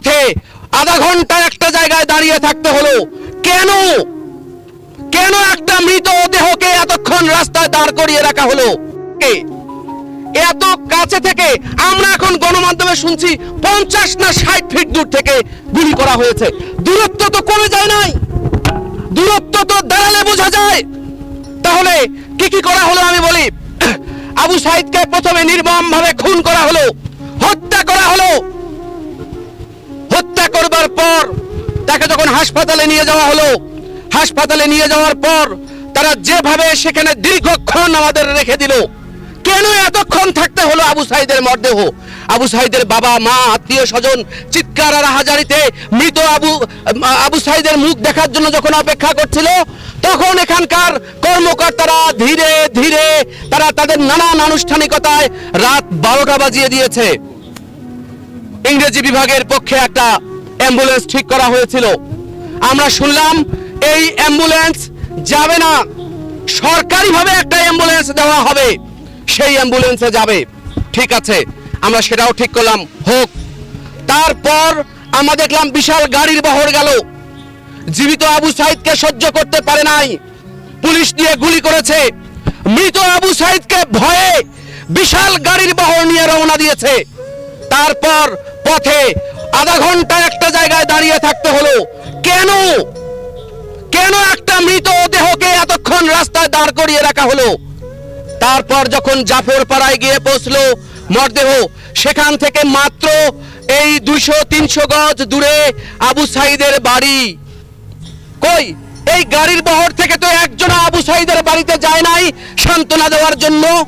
পথে আধা ঘণ্টা একটা জায়গায় দাঁড়িয়ে থাকতে হলো। কেন? কেন একটা মৃত দেহকে এতক্ষণ রাস্তায় দাঁড় করিয়ে রাখা হলো? এত কাছে থেকে আমরা এখন গণমাধ্যমে শুনছি পঞ্চাশ না ষাট ফিট দূর থেকে গুলি করা হয়েছে। দূরত্ব তো কমে যায় নাই। দূরত্ব তো দাঁড়ালে বোঝা যায়। তাহলে কি কি করা হলো আমি বলি। আবু সাইদকে প্রথমে নির্মম ভাবে খুন করা হলো, হত্যা করা হলো করবার পর তাকে যখন হাসপাতালে নিয়ে যাওয়া হলো, হাসপাতালে নিয়ে যাওয়ার পর তারা যেভাবে সেখানে দীর্ঘক্ষণ আমাদের রেখে দিল, কেন এতক্ষণ থাকতে হলো আবু সাইদের মরদেহ? আবু সাইদের বাবা, মা, আত্মীয় স্বজন চিৎকার আর হাজারিতে মৃত আবু আবু সাইদের মুখ দেখার জন্য যখন অপেক্ষা করছিল, তখন এখানকার কর্মকর্তারা ধীরে ধীরে তারা তাদের নানান আনুষ্ঠানিকতায় রাত বারোটা বাজিয়ে দিয়েছে। ইংরেজি বিভাগের পক্ষে একটা অ্যাম্বুলেন্স ঠিক করা হয়েছিল। আমরা শুনলাম, এই অ্যাম্বুলেন্স যাবে না। সরকারিভাবে একটা অ্যাম্বুলেন্স দেওয়া হবে। সেই অ্যাম্বুলেন্সে যাবে। ঠিক আছে, আমরা সেটাও ঠিক করলাম। হোক, তারপর আমরা দেখলাম বিশাল গাড়ির বহর গেল। জীবিত আবু সাইদকে সহ্য করতে পারে নাই। পুলিশ দিয়ে গুলি করেছে। মৃত আবু সাইদকে ভয়ে বিশাল গাড়ির বহর নিয়ে রওনা দিয়েছে। তারপর পথে আধা ঘণ্টা একটা জায়গায় দাঁড়িয়ে থাকতে হলো। কেন? কেন একটা মৃত দেহকে এতক্ষণ রাস্তায় দাঁড় করিয়ে রাখা হলো? তারপর যখন জাফর পাড়ায় গিয়ে পৌঁছলো মরদেহ, সেখান থেকে মাত্র এই দুইশো, তিনশো গজ দূরে আবু সাইদের বাড়ি। কই? এই গাড়ির বহর থেকে তো একজন আবু সাইদের বাড়িতে যায় নাই সান্ত্বনা দেওয়ার জন্য?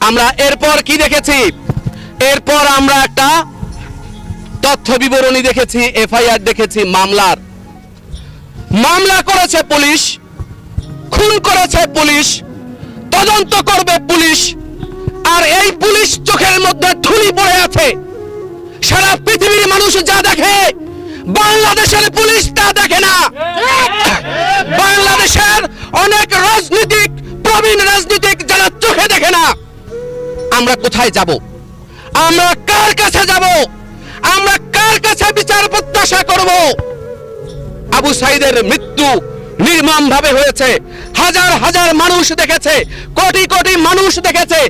আমরা এরপর কি দেখেছি? এরপর আমরা একটা তথ্য বিবরণী দেখেছি, এফআইআর দেখেছি, মামলার। মামলা করেছে পুলিশ, খুন করেছে পুলিশ, তদন্ত করবে পুলিশ, আর এই পুলিশ চোখের মধ্যে ধুলি পড়ে আছে। সারা পৃথিবীর মানুষ যা দেখে, বাংলাদেশের পুলিশ তা দেখে না। বাংলাদেশের অনেক রাজনীতিক, প্রবীণ রাজনীতিক যারা চোখে দেখে না, আমরা কোথায় যাব? আমরা কার কাছে যাব? আমরা কার কাছে বিচার প্রত্যাশা করব? আবু সাইদের মৃত্যু নির্মম ভাবে হয়েছে। হাজার হাজার মানুষ দেখেছে, কোটি কোটি মানুষ দেখেছে।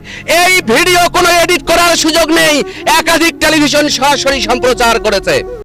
এই ভিডিও কোনো এডিট করার সুযোগ নেই। একাধিক টেলিভিশন সরাসরি সম্প্রচার করেছে।